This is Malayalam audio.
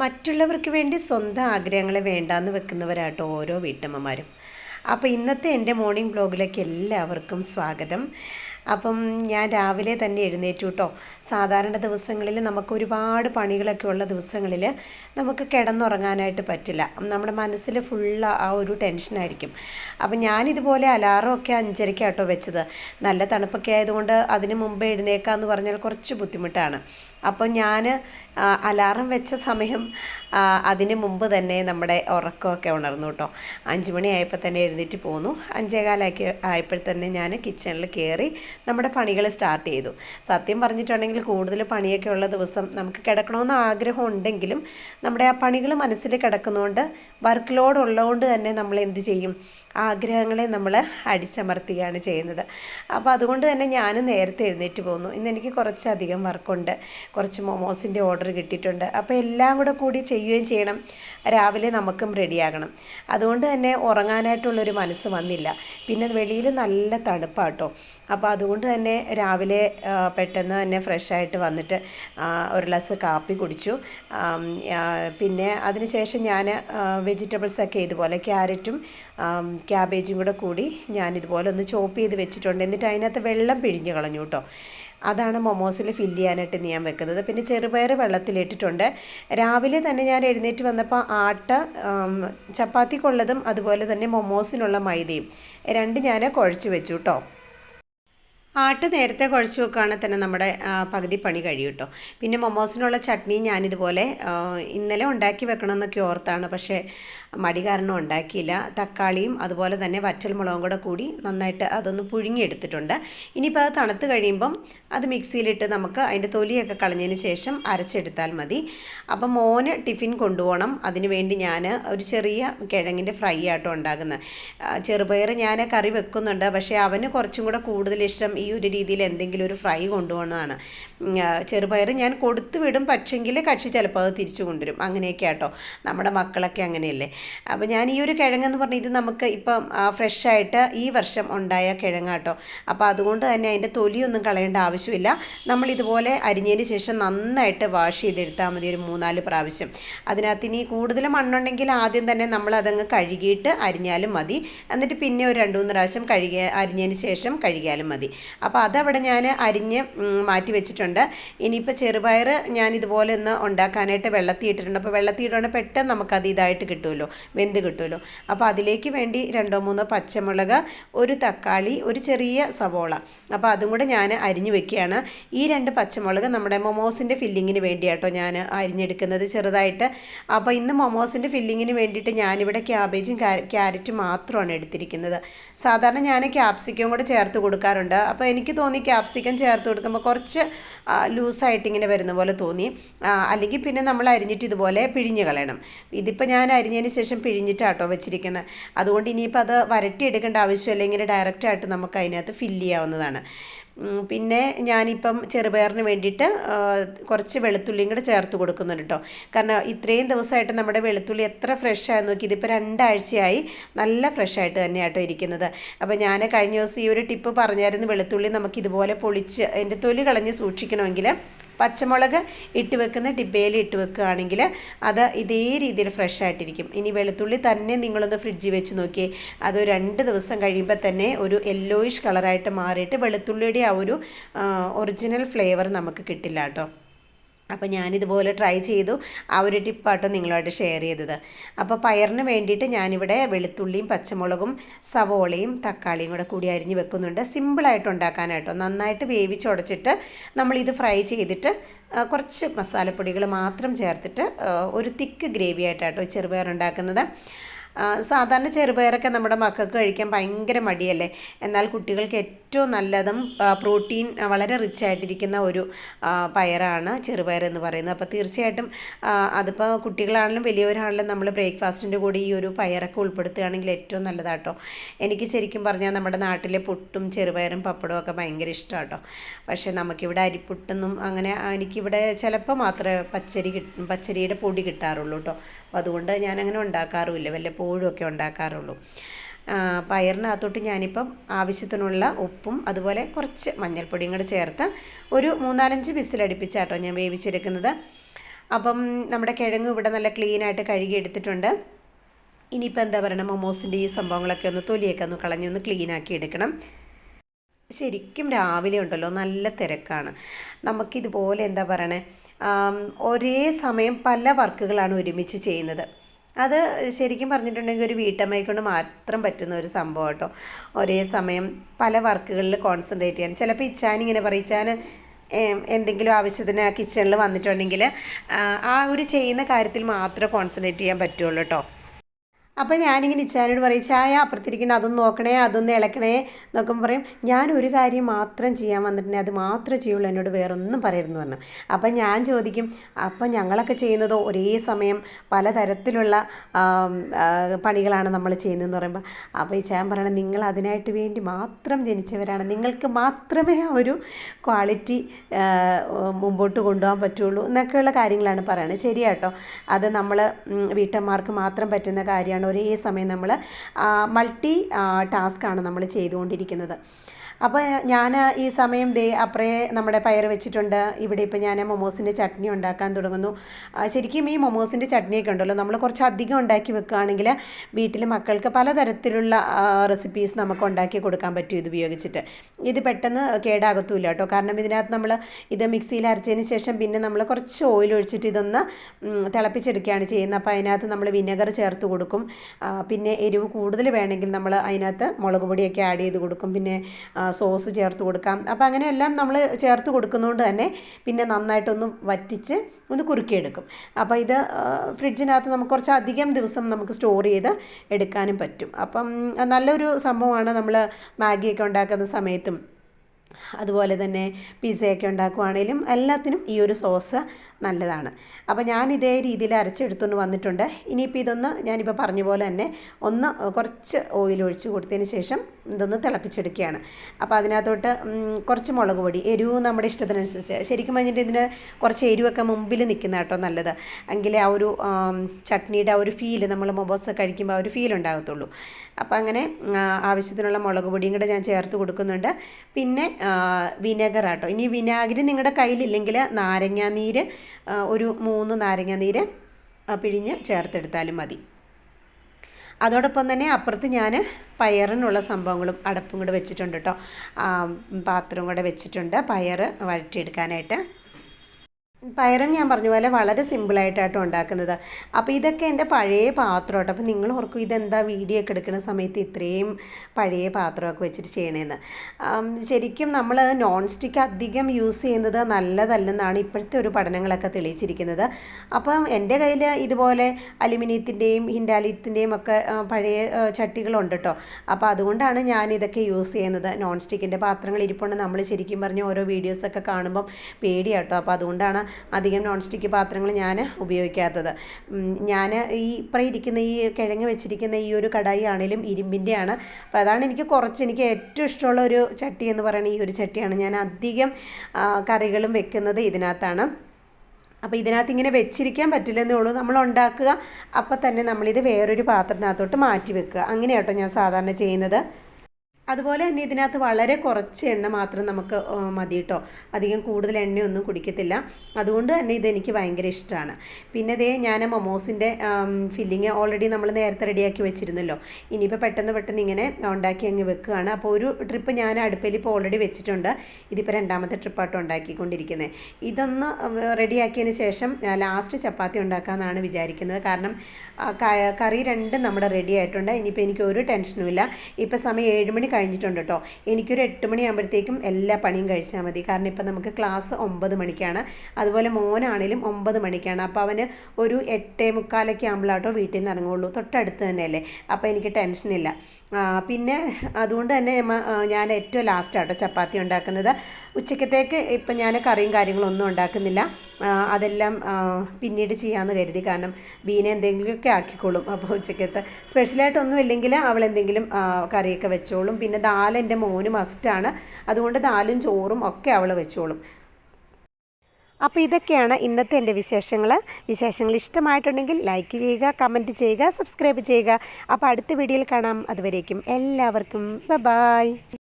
മറ്റുള്ളവർക്ക് വേണ്ടി സ്വന്തം ആഗ്രഹങ്ങൾ വേണ്ടാന്ന് വെക്കുന്നവരാട്ടോ ഓരോ വീട്ടമ്മമാരും. അപ്പോൾ ഇന്നത്തെ എന്റെ മോർണിംഗ് ബ്ലോഗിലേക്ക് എല്ലാവർക്കും സ്വാഗതം. അപ്പം ഞാൻ രാവിലെ തന്നെ എഴുന്നേറ്റു കേട്ടോ സാധാരണ ദിവസങ്ങളിൽ നമുക്ക് ഒരുപാട് പണികളൊക്കെ ഉള്ള ദിവസങ്ങളിൽ നമുക്ക് കിടന്നുറങ്ങാനായിട്ട് പറ്റില്ല. നമ്മുടെ മനസ്സിൽ ഫുള്ള് ആ ഒരു ടെൻഷനായിരിക്കും അപ്പം ഞാനിതുപോലെ അലാറമൊക്കെ അഞ്ചരയ്ക്കാട്ടോ വെച്ചത്. നല്ല തണുപ്പൊക്കെ ആയതുകൊണ്ട് അതിന് മുമ്പ് എഴുന്നേക്കാന്ന് പറഞ്ഞാൽ കുറച്ച് ബുദ്ധിമുട്ടാണ്. അപ്പോൾ ഞാൻ അലാറം വെച്ച സമയം അതിന് മുമ്പ് തന്നെ നമ്മുടെ ഉറക്കമൊക്കെ ഉണർന്നു കേട്ടോ. അഞ്ച് മണിയായപ്പോൾ തന്നെ എഴുന്നേറ്റ് പോന്നു. അഞ്ചേകാലാക്കി ആയപ്പോൾ തന്നെ ഞാൻ കിച്ചണിൽ കയറി നമ്മുടെ പണികൾ സ്റ്റാർട്ട് ചെയ്തു. സത്യം പറഞ്ഞിട്ടുണ്ടെങ്കിൽ കൂടുതൽ പണിയൊക്കെ ഉള്ള ദിവസം നമുക്ക് കിടക്കണമെന്ന് ആഗ്രഹം ഉണ്ടെങ്കിലും നമ്മുടെ ആ പണികൾ മനസ്സിൽ കിടക്കുന്നതുകൊണ്ട് വർക്ക് ലോഡ് ഉള്ളതുകൊണ്ട് തന്നെ നമ്മൾ എന്ത് ചെയ്യും? ആഗ്രഹങ്ങളെ നമ്മൾ അടിച്ചമർത്തുകയാണ് ചെയ്യുന്നത്. അപ്പോൾ അതുകൊണ്ട് തന്നെ ഞാൻ നേരത്തെ എഴുന്നേറ്റ് പോകുന്നു ഇന്ന് എനിക്ക് കുറച്ചധികം വർക്കുണ്ട്. കുറച്ച് മൊമോസിന്റെ ഓർഡർ കിട്ടിയിട്ടുണ്ട്. അപ്പോൾ എല്ലാം കൂടെ കൂടി ചെയ്യുകയും ചെയ്യണം. രാവിലെ നമുക്കും റെഡിയാകണം. അതുകൊണ്ട് തന്നെ ഉറങ്ങാനായിട്ടുള്ളൊരു മനസ്സ് വന്നില്ല. പിന്നെ വെളിയിൽ നല്ല തണുപ്പാട്ടോ. അപ്പോൾ അതുകൊണ്ട് തന്നെ രാവിലെ പെട്ടെന്ന് തന്നെ ഫ്രഷായിട്ട് വന്നിട്ട് ഒരു ഗ്ലാസ് കാപ്പി കുടിച്ചു. പിന്നെ അതിനുശേഷം ഞാൻ വെജിറ്റബിൾസൊക്കെ ഇതുപോലെ ക്യാരറ്റും ക്യാബേജും കൂടെ കൂടി ഞാൻ ഇതുപോലെ ഒന്ന് ചോപ്പ് ചെയ്ത് വെച്ചിട്ടുണ്ട്. എന്നിട്ട് അതിനകത്ത് വെള്ളം പിഴിഞ്ഞ് കളഞ്ഞു കേട്ടോ. അതാണ് മൊമോസിൽ ഫില്ല് ചെയ്യാനായിട്ട് ഞാൻ വെക്കുന്നത്. പിന്നെ ചെറുപയർ വെള്ളത്തിലിട്ടിട്ടുണ്ട് രാവിലെ തന്നെ ഞാൻ എഴുന്നേറ്റ് വന്നപ്പോൾ ആട്ട ചപ്പാത്തിക്കുള്ളതും അതുപോലെ തന്നെ മൊമോസിനുള്ള മൈദയും രണ്ട് ഞാൻ കുഴച്ച് വെച്ചു കേട്ടോ. ആട്ട് നേരത്തെ കുഴച്ച് വെക്കുകയാണെങ്കിൽ തന്നെ നമ്മുടെ പകുതി പണി കഴിയും കേട്ടോ. പിന്നെ മൊമോസിനുള്ള ചട്നി ഞാനിതുപോലെ ഇന്നലെ ഉണ്ടാക്കി വെക്കണമെന്നൊക്കെ ഓർത്താണ്. പക്ഷേ മടി കാരണം ഉണ്ടാക്കിയില്ല. തക്കാളിയും അതുപോലെ തന്നെ വറ്റൽ മുളകും കൂടെ കൂടി നന്നായിട്ട് അതൊന്ന് പുഴുങ്ങിയെടുത്തിട്ടുണ്ട്. ഇനിയിപ്പോൾ അത് തണുത്ത് കഴിയുമ്പം അത് മിക്സിയിലിട്ട് നമുക്ക് അതിന്റെ തൊലിയൊക്കെ കളഞ്ഞതിന് ശേഷം അരച്ചെടുത്താൽ മതി. അപ്പം മോന് ടിഫിൻ കൊണ്ടുപോകണം. അതിന് വേണ്ടി ഞാൻ ഒരു ചെറിയ കിഴങ്ങിന്റെ ഫ്രൈ ആട്ടോ ഉണ്ടാക്കുന്നത്. ആ, ചെറുപയർ ഞാൻ കറി വെക്കുന്നുണ്ട്. പക്ഷേ അവന് കുറച്ചും കൂടെ കൂടുതൽ ഇഷ്ടം ഈ ഒരു രീതിയിൽ എന്തെങ്കിലും ഒരു ഫ്രൈ കൊണ്ടുപോകുന്നതാണ് ചെറുപയർ ഞാൻ കൊടുത്തു വിടും. പക്ഷെങ്കിൽ കക്ഷി ചിലപ്പോൾ അത് തിരിച്ചു കൊണ്ടുവരും. അങ്ങനെയൊക്കെ ആട്ടോ നമ്മുടെ മക്കളൊക്കെ അങ്ങനെയല്ലേ? അപ്പോൾ ഞാൻ ഈ ഒരു കിഴങ്ങെന്ന് പറഞ്ഞാൽ ഇത് നമുക്ക് ഇപ്പം ഫ്രഷായിട്ട് ഈ വർഷം ഉണ്ടായ കിഴങ്ങാട്ടോ അപ്പോൾ അതുകൊണ്ട് തന്നെ അതിന്റെ തൊലിയൊന്നും കളയേണ്ട ആവശ്യമില്ല. നമ്മൾ ഇതുപോലെ അരിഞ്ഞതിന് ശേഷം നന്നായിട്ട് വാഷ് ചെയ്തെടുത്താൽ മതി ഒരു മൂന്നാൽ പ്രാവശ്യം. അതിനകത്ത് ഇനി കൂടുതൽ മണ്ണുണ്ടെങ്കിൽ ആദ്യം തന്നെ നമ്മൾ അതങ്ങ് കഴുകിയിട്ട് അരിഞ്ഞാലും മതി. എന്നിട്ട് പിന്നെ ഒരു രണ്ട് മൂന്ന് പ്രാവശ്യം കഴുകി അരിഞ്ഞതിന് ശേഷം കഴുകിയാലും മതി. അപ്പോൾ അതവിടെ ഞാൻ അരിഞ്ഞ് മാറ്റി വെച്ചിട്ടുണ്ട്. ഇനിയിപ്പോൾ ചെറുപയർ ഞാൻ ഇതുപോലെ ഒന്ന് ഉണ്ടാക്കാനായിട്ട് വെള്ളത്തിൽ ഇട്ടിട്ടുണ്ട് അപ്പോൾ വെള്ളത്തിൽ ഇടുവാണെങ്കിൽ പെട്ടെന്ന് നമുക്കത് ഇതായിട്ട് കിട്ടുമല്ലോ വെന്ത് കിട്ടുമല്ലോ. അപ്പോൾ അതിലേക്ക് വേണ്ടി രണ്ടോ മൂന്നോ പച്ചമുളക് ഒരു തക്കാളി ഒരു ചെറിയ സവോള. അപ്പോൾ അതും കൂടെ ഞാൻ അരിഞ്ഞു വെക്കുകയാണ്. ഈ രണ്ട് പച്ചമുളക് നമ്മുടെ മൊമോസിന്റെ ഫില്ലിങ്ങിന് വേണ്ടിയാട്ടോ ഞാൻ അരിഞ്ഞെടുക്കുന്നത് ചെറുതായിട്ട്. അപ്പോൾ ഇന്ന് മൊമോസിന്റെ ഫില്ലിങ്ങിന് വേണ്ടിയിട്ട് ഞാനിവിടെ ക്യാബേജും ക്യാ- ക്യാരറ്റും മാത്രമാണ് എടുത്തിരിക്കുന്നത്. സാധാരണ ഞാൻ ക്യാപ്സിക്കം കൂടെ ചേർത്ത് കൊടുക്കാറുണ്ട്. അപ്പോൾ എനിക്ക് തോന്നി ക്യാപ്സിക്കം ചേർത്ത് കൊടുക്കുമ്പോൾ കുറച്ച് ലൂസായിട്ട് ഇങ്ങനെ വരുന്ന പോലെ തോന്നി. അല്ലെങ്കിൽ പിന്നെ നമ്മൾ അരിഞ്ഞിട്ട് ഇതുപോലെ പിഴിഞ്ഞ് കളയണം. ഇതിപ്പോൾ ഞാൻ അരിഞ്ഞതിന് പിഴിഞ്ഞിട്ടാട്ടോ വെച്ചിരിക്കുന്നത്. അതുകൊണ്ട് ഇനിയിപ്പോൾ അത് വരട്ടിയെടുക്കേണ്ട ആവശ്യമില്ല ഇങ്ങനെ ഡയറക്റ്റായിട്ട് നമുക്ക് അതിനകത്ത് ഫില്ല് ചെയ്യാവുന്നതാണ്. പിന്നെ ഞാനിപ്പം ചെറുപയറിന് വേണ്ടിയിട്ട് കുറച്ച് വെളുത്തുള്ളിയും കൂടെ ചേർത്ത് കൊടുക്കുന്നുണ്ട് കേട്ടോ കാരണം ഇത്രയും ദിവസമായിട്ട് നമ്മുടെ വെളുത്തുള്ളി എത്ര ഫ്രഷ് ആയെന്ന് നോക്കി ഇതിപ്പോൾ രണ്ടാഴ്ചയായി നല്ല ഫ്രഷ് ആയിട്ട് തന്നെയാട്ടോ ഇരിക്കുന്നത്. അപ്പോൾ ഞാൻ കഴിഞ്ഞ ദിവസം ഈ ഒരു ടിപ്പ് പറഞ്ഞായിരുന്നു വെളുത്തുള്ളി നമുക്ക് ഇതുപോലെ പൊളിച്ച് അതിന്റെ തൊലി കളഞ്ഞ് സൂക്ഷിക്കണമെങ്കിൽ പച്ചമുളക് ഇട്ട് വെക്കുന്ന ഡിബയിൽ ഇട്ട് വെക്കുകയാണെങ്കിൽ അത് ഇതേ രീതിയിൽ ഫ്രഷ് ആയിട്ടിരിക്കും. ഇനി വെളുത്തുള്ളി തന്നെ നിങ്ങളൊന്ന് ഫ്രിഡ്ജിൽ വെച്ച് നോക്കിയേ. അത് രണ്ട് ദിവസം കഴിയുമ്പോൾ തന്നെ ഒരു യെല്ലോയിഷ് കളറായിട്ട് മാറിയിട്ട് വെളുത്തുള്ളിയുടെ ആ ഒരു ഒറിജിനൽ ഫ്ലേവർ നമുക്ക് കിട്ടില്ല കേട്ടോ. അപ്പോൾ ഞാനിതുപോലെ ട്രൈ ചെയ്തു ആ ഒരു ടിപ്പാട്ടോ നിങ്ങളുമായിട്ട് ഷെയർ ചെയ്തത്. അപ്പോൾ പയറിന് വേണ്ടിയിട്ട് ഞാനിവിടെ വെളുത്തുള്ളിയും പച്ചമുളകും സവോളയും തക്കാളിയും കൂടെ കൂടി അരിഞ്ഞ് വെക്കുന്നുണ്ട്. സിമ്പിളായിട്ട് ഉണ്ടാക്കാനായിട്ടോ. നന്നായിട്ട് വേവിച്ചുടച്ചിട്ട് നമ്മളിത് ഫ്രൈ ചെയ്തിട്ട് കുറച്ച് മസാലപ്പൊടികൾ മാത്രം ചേർത്തിട്ട് ഒരു തിക്ക് ഗ്രേവി ആയിട്ടാട്ടോ ചെറുപയർ ഉണ്ടാക്കുന്നത്. സാധാരണ ചെറുപയറൊക്കെ നമ്മുടെ മക്കൾക്ക് കഴിക്കാൻ ഭയങ്കര മടിയല്ലേ? എന്നാൽ കുട്ടികൾക്ക് ഏറ്റവും നല്ലതും പ്രോട്ടീൻ വളരെ റിച്ച് ആയിട്ടിരിക്കുന്ന ഒരു പയറാണ് ചെറുപയർ എന്ന് പറയുന്നത്. അപ്പോൾ തീർച്ചയായിട്ടും അതിപ്പോൾ കുട്ടികളാണെങ്കിലും വലിയവരാണെങ്കിലും നമ്മൾ ബ്രേക്ക്ഫാസ്റ്റിന്റെ കൂടെ ഈ ഒരു പയറൊക്കെ ഉൾപ്പെടുത്തുകയാണെങ്കിൽ ഏറ്റവും നല്ലതാട്ടോ. എനിക്ക് ശരിക്കും പറഞ്ഞാൽ നമ്മുടെ നാട്ടിലെ പുട്ടും ചെറുപയറും പപ്പടവും ഒക്കെ ഭയങ്കര ഇഷ്ടമാട്ടോ. പക്ഷേ നമുക്കിവിടെ അരിപ്പുട്ടൊന്നും അങ്ങനെ എനിക്കിവിടെ ചിലപ്പോൾ മാത്രമേ പച്ചരി കിട്ടും പച്ചരിയുടെ പൊടി കിട്ടാറുള്ളൂ കേട്ടോ അപ്പോൾ അതുകൊണ്ട് ഞാനങ്ങനെ ഉണ്ടാക്കാറുമില്ല. വല്ലപ്പോഴും ഒക്കെ ഉണ്ടാക്കാറുള്ളൂ. പയറിനകത്തോട്ട് ഞാനിപ്പം ആവശ്യത്തിനുള്ള ഉപ്പും അതുപോലെ കുറച്ച് മഞ്ഞൾപ്പൊടിയും കൂടെ ചേർത്ത് ഒരു മൂന്നാലഞ്ച് വിസിലടുപ്പിച്ചാട്ടോ ഞാൻ വേവിച്ചെടുക്കുന്നത്. അപ്പം നമ്മുടെ കിഴങ്ങ് ഇവിടെ നല്ല ക്ലീനായിട്ട് കഴുകി എടുത്തിട്ടുണ്ട്. ഇനിയിപ്പോൾ എന്താ പറയുക മൊമോസിന്റെ ഈ സംഭവങ്ങളൊക്കെ ഒന്ന് തൊലിയൊക്കെ ഒന്ന് കളഞ്ഞൊന്ന് ക്ലീനാക്കി എടുക്കണം. ശരിക്കും രാവിലെ ഉണ്ടല്ലോ നല്ല തിരക്കാണ്. നമുക്കിതുപോലെ എന്താ പറയണേ ഒരേ സമയം പല വർക്കുകളാണ് ഒരുമിച്ച് ചെയ്യുന്നത്. അത് ശരിക്കും പറഞ്ഞിട്ടുണ്ടെങ്കിൽ ഒരു വീട്ടമ്മയെ കൊണ്ട് മാത്രം പറ്റുന്ന ഒരു സംഭവം കേട്ടോ. ഒരേ സമയം പല വർക്കുകളിൽ കോൺസെൻട്രേറ്റ് ചെയ്യാൻ. ചിലപ്പോൾ ഇച്ചാൻ ഇങ്ങനെ പറയും ഇച്ചാൻ എന്തെങ്കിലും ആവശ്യത്തിന് കിച്ചണിൽ വന്നിട്ടുണ്ടെങ്കിൽ ആ ഒരു ചെയ്യുന്ന കാര്യത്തിൽ മാത്രമേ കോൺസെൻട്രേറ്റ് ചെയ്യാൻ പറ്റുള്ളൂ കേട്ടോ. അപ്പോൾ ഞാനിങ്ങനെ ഇച്ചാനോട് പറയും ചായ അപ്പുറത്തിരിക്കണേ അതൊന്ന് നോക്കണേ അതൊന്ന് ഇളക്കണേ എന്നൊക്കെ പറയും. ഞാൻ ഒരു കാര്യം മാത്രം ചെയ്യാൻ വന്നിട്ടുണ്ടെങ്കിൽ അത് മാത്രമേ ചെയ്യുള്ളൂ എന്നോട് വേറൊന്നും പറയരുതെന്ന് പറഞ്ഞു. അപ്പം ഞാൻ ചോദിക്കും അപ്പം ഞങ്ങളൊക്കെ ചെയ്യുന്നത് ഒരേ സമയം പലതരത്തിലുള്ള പണികളാണ് നമ്മൾ ചെയ്യുന്നതെന്ന് പറയുമ്പോൾ അപ്പോൾ ഈ ചാൻ പറയണത് നിങ്ങൾ അതിനായിട്ട് വേണ്ടി മാത്രം ജനിച്ചവരാണ്. നിങ്ങൾക്ക് മാത്രമേ ആ ഒരു ക്വാളിറ്റി മുമ്പോട്ട് കൊണ്ടുപോകാൻ പറ്റുള്ളൂ എന്നൊക്കെയുള്ള കാര്യങ്ങളാണ് പറയുന്നത് ശരിയാട്ടോ. അത് നമ്മൾ വീട്ടമ്മമാർക്ക് മാത്രം പറ്റുന്ന കാര്യമാണ്. ഒരേ സമയം നമ്മൾ മൾട്ടി ടാസ്ക്കാണ് നമ്മൾ ചെയ്തുകൊണ്ടിരിക്കുന്നത്. അപ്പോൾ ഞാൻ ഈ സമയം ദേ അപ്പറേ നമ്മുടെ പയർ വെച്ചിട്ടുണ്ട്. ഇവിടെ ഇപ്പോൾ ഞാൻ മൊമോസിന്റെ ചട്നി ഉണ്ടാക്കാൻ തുടങ്ങുന്നു. ശരിക്കും ഈ മൊമോസിന്റെ ചട്നിയൊക്കെ ഉണ്ടല്ലോ. നമ്മൾ കുറച്ച് അധികം ഉണ്ടാക്കി വെക്കുകയാണെങ്കിൽ വീട്ടിൽ മക്കൾക്ക് പലതരത്തിലുള്ള റെസിപ്പീസ് നമുക്ക് ഉണ്ടാക്കി കൊടുക്കാൻ പറ്റും ഇത് ഉപയോഗിച്ചിട്ട്. ഇത് പെട്ടെന്ന് കേടാകത്തുമില്ല കേട്ടോ. കാരണം ഇതിനകത്ത് നമ്മൾ ഇത് മിക്സിയിൽ അരച്ചതിന് ശേഷം പിന്നെ നമ്മൾ കുറച്ച് ഓയിൽ ഒഴിച്ചിട്ട് ഇതൊന്ന് തിളപ്പിച്ചെടുക്കുകയാണ് ചെയ്യുന്നത്. അപ്പോൾ അതിനകത്ത് നമ്മൾ വിനെഗർ ചേർത്ത് കൊടുക്കും. പിന്നെ എരിവ് കൂടുതൽ വേണമെങ്കിൽ നമ്മൾ അതിനകത്ത് മുളക് പൊടിയൊക്കെ ആഡ് ചെയ്ത് കൊടുക്കും. പിന്നെ സോസ് ചേർത്ത് കൊടുക്കാം. അപ്പോൾ അങ്ങനെയെല്ലാം നമ്മൾ ചേർത്ത് കൊടുക്കുന്നതുകൊണ്ട് തന്നെ പിന്നെ നന്നായിട്ടൊന്ന് വറ്റിച്ച് ഒന്ന് കുറുക്കിയെടുക്കും. അപ്പോൾ ഇത് ഫ്രിഡ്ജിനകത്ത് നമുക്ക് കുറച്ച് അധികം ദിവസം നമുക്ക് സ്റ്റോർ ചെയ്ത് എടുക്കാനും പറ്റും. അപ്പം നല്ലൊരു സംഭവമാണ് നമ്മൾ മാഗിയൊക്കെ ഉണ്ടാക്കുന്ന സമയത്തും. അതുപോലെ തന്നെ പിസയൊക്കെ ഉണ്ടാക്കുവാണേലും എല്ലാത്തിനും ഈ ഒരു സോസ് നല്ലതാണ്. അപ്പോൾ ഞാൻ ഇതേ രീതിയിൽ അരച്ചെടുത്തുകൊണ്ട് വന്നിട്ടുണ്ട്. ഇനിയിപ്പോൾ ഇതൊന്ന് ഞാനിപ്പോൾ പറഞ്ഞ പോലെ തന്നെ ഒന്ന് കുറച്ച് ഓയിൽ ഒഴിച്ച് കൊടുത്തതിന് ശേഷം ഇതൊന്ന് തിളപ്പിച്ചെടുക്കുകയാണ്. അപ്പോൾ അതിനകത്തോട്ട് കുറച്ച് മുളക് പൊടി എരിവ് നമ്മുടെ ഇഷ്ടത്തിനനുസരിച്ച്. ശരിക്കും പറഞ്ഞിട്ട് ഇതിന് കുറച്ച് എരിവൊക്കെ മുമ്പിൽ നിൽക്കുന്ന കേട്ടോ നല്ലത്. എങ്കിലേ ആ ഒരു ചട്നിയുടെ ആ ഒരു ഫീൽ നമ്മൾ മൊബോസ് കഴിക്കുമ്പോൾ ആ ഒരു ഫീൽ ഉണ്ടാകത്തുള്ളൂ. അപ്പോൾ അങ്ങനെ ആവശ്യത്തിനുള്ള മുളക് പൊടിയും കൂടെ ഞാൻ ചേർത്ത് കൊടുക്കുന്നുണ്ട്. പിന്നെ വിനെഗർ ആട്ടോ. ഇനി വിനാഗിരി നിങ്ങളുടെ കയ്യിലില്ലെങ്കിൽ നാരങ്ങാനീര് ഒരു മൂന്ന് നാരങ്ങാനീര് പിഴിഞ്ഞ് ചേർത്തെടുത്താലും മതി. അതോടൊപ്പം തന്നെ അപ്പുറത്ത് ഞാൻ പയറിനുള്ള സംഭവങ്ങളും അടപ്പും കൂടെ വെച്ചിട്ടുണ്ട് കേട്ടോ പാത്രം കൂടെ വെച്ചിട്ടുണ്ട്. പയർ വഴറ്റിയെടുക്കാനായിട്ട്. പയറും ഞാൻ പറഞ്ഞ പോലെ വളരെ സിമ്പിളായിട്ടാട്ടോ ഉണ്ടാക്കുന്നത്. അപ്പോൾ ഇതൊക്കെ എന്റെ പഴയ പാത്രം കേട്ടോ അപ്പോൾ നിങ്ങൾ ഓർക്കും ഇതെന്താ വീഡിയോ ഒക്കെ എടുക്കുന്ന സമയത്ത് ഇത്രയും പഴയ പാത്രമൊക്കെ വെച്ചിട്ട് ചെയ്യണേന്ന്. ശരിക്കും നമ്മൾ നോൺ സ്റ്റിക്ക് അധികം യൂസ് ചെയ്യുന്നത് നല്ലതല്ലെന്നാണ് ഇപ്പോഴത്തെ ഒരു പഠനങ്ങളൊക്കെ തെളിയിച്ചിരിക്കുന്നത്. അപ്പം എന്റെ കയ്യിൽ ഇതുപോലെ അലുമിനിയത്തിന്റെയും ഹിൻഡാലിയത്തിന്റെയും ഒക്കെ പഴയ ചട്ടികളുണ്ട് കേട്ടോ അപ്പോൾ അതുകൊണ്ടാണ് ഞാൻ ഇതൊക്കെ യൂസ് ചെയ്യുന്നത്. നോൺ സ്റ്റിക്കിന്റെ പാത്രങ്ങൾ ഇരിപ്പുണ്ട്. നമ്മൾ ശരിക്കും പറഞ്ഞ ഓരോ വീഡിയോസൊക്കെ കാണുമ്പം പേടിയാട്ടോ. അപ്പോൾ അതുകൊണ്ടാണ് അധികം നോൺ സ്റ്റിക്ക് പാത്രങ്ങൾ ഞാൻ ഉപയോഗിക്കാത്തത്. ഞാൻ ഈ ഇപ്പം ഇരിക്കുന്ന ഈ കിഴങ്ങ് വെച്ചിരിക്കുന്ന ഈ ഒരു കടായി ആണെങ്കിലും ഇരുമ്പിന്റെയാണ്. അപ്പോൾ അതാണ് എനിക്ക് കുറച്ച് എനിക്ക് ഏറ്റവും ഇഷ്ടമുള്ള ഒരു ചട്ടി എന്ന് പറയുന്നത് ഈ ഒരു ചട്ടിയാണ് ഞാൻ അധികം കറികളും വെക്കുന്നത് ഇതിനകത്താണ്. അപ്പോൾ ഇതിനകത്ത് ഇങ്ങനെ വെച്ചിരിക്കാൻ പറ്റില്ലെന്നേ ഉള്ളൂ. നമ്മൾ ഉണ്ടാക്കുക അപ്പം തന്നെ നമ്മളിത് വേറൊരു പാത്രത്തിനകത്തോട്ട് മാറ്റി വെക്കുക. അങ്ങനെയാട്ടോ ഞാൻ സാധാരണ ചെയ്യുന്നത്. അതുപോലെ തന്നെ ഇതിനകത്ത് വളരെ കുറച്ച് എണ്ണ മാത്രം നമുക്ക് മതി കേട്ടോ അധികം കൂടുതൽ എണ്ണയൊന്നും കുടിക്കത്തില്ല. അതുകൊണ്ട് തന്നെ ഇതെനിക്ക് ഭയങ്കര ഇഷ്ടമാണ് പിന്നെ ഇതേ ഞാൻ മൊമോസിന്റെ ഫില്ലിങ് ഓൾറെഡി നമ്മൾ നേരത്തെ റെഡിയാക്കി വെച്ചിരുന്നല്ലോ. ഇനിയിപ്പോൾ പെട്ടെന്ന് പെട്ടെന്ന് ഇങ്ങനെ ഉണ്ടാക്കി അങ്ങ് വെക്കുകയാണ്. അപ്പോൾ ഒരു ട്രിപ്പ് ഞാൻ അടുപ്പിൽ ഇപ്പോൾ ഓൾറെഡി വെച്ചിട്ടുണ്ട്. ഇതിപ്പോൾ രണ്ടാമത്തെ ട്രിപ്പായിട്ട് ഉണ്ടാക്കിക്കൊണ്ടിരിക്കുന്നത് ഇതൊന്ന് റെഡിയാക്കിയതിന് ശേഷം ലാസ്റ്റ് ചപ്പാത്തി ഉണ്ടാക്കാമെന്നാണ് വിചാരിക്കുന്നത്. കാരണം കറി രണ്ടും നമ്മുടെ റെഡി ആയിട്ടുണ്ട്. ഇനിയിപ്പോൾ എനിക്ക് ഒരു ടെൻഷനും ഇല്ല. ഇപ്പോൾ സമയം ഏഴ് മണി കഴിഞ്ഞിട്ടുണ്ട് കേട്ടോ. എനിക്കൊരു എട്ട് മണിയാകുമ്പോഴത്തേക്കും എല്ലാ പണിയും കഴിച്ചാൽ മതി. കാരണം ഇപ്പം നമുക്ക് ക്ലാസ് ഒമ്പത് മണിക്കാണ്. അതുപോലെ മോനാണേലും ഒമ്പത് മണിക്കാണ്. അപ്പോൾ അവന് ഒരു എട്ടേ മുക്കാലൊക്കെ ആകുമ്പോഴാട്ടോ വീട്ടിൽ നിന്ന് ഇറങ്ങുള്ളൂ. തൊട്ടടുത്ത് തന്നെയല്ലേ. അപ്പോൾ എനിക്ക് ടെൻഷനില്ല പിന്നെ അതുകൊണ്ട് തന്നെ ഞാൻ ഏറ്റവും ലാസ്റ്റാട്ടോ ചപ്പാത്തി ഉണ്ടാക്കുന്നത്. ഉച്ചക്കത്തേക്ക് ഇപ്പം ഞാൻ കറിയും കാര്യങ്ങളൊന്നും ഉണ്ടാക്കുന്നില്ല. അതെല്ലാം പിന്നീട് ചെയ്യാമെന്ന് കരുതി. കാരണം ബീനെ എന്തെങ്കിലുമൊക്കെ ആക്കിക്കോളും. അപ്പോൾ ഉച്ചക്കത്തെ സ്പെഷ്യലായിട്ടൊന്നും ഇല്ലെങ്കിൽ അവൾ എന്തെങ്കിലും കറിയൊക്കെ വെച്ചോളും. പിന്നെ ദാൽ എന്റെ മോന് മസ്റ്റാണ് അതുകൊണ്ട് ദാലും ചോറും ഒക്കെ അവൾ വെച്ചോളും. അപ്പോൾ ഇതൊക്കെയാണ് ഇന്നത്തെ എന്റെ വിശേഷങ്ങൾ. വിശേഷങ്ങൾ ഇഷ്ടമായിട്ടുണ്ടെങ്കിൽ ലൈക്ക് ചെയ്യുക കമന്റ് ചെയ്യുക സബ്സ്ക്രൈബ് ചെയ്യുക. അപ്പോൾ അടുത്ത വീഡിയോയിൽ കാണാം. അതുവരേക്കും എല്ലാവർക്കും. ബ ബായ്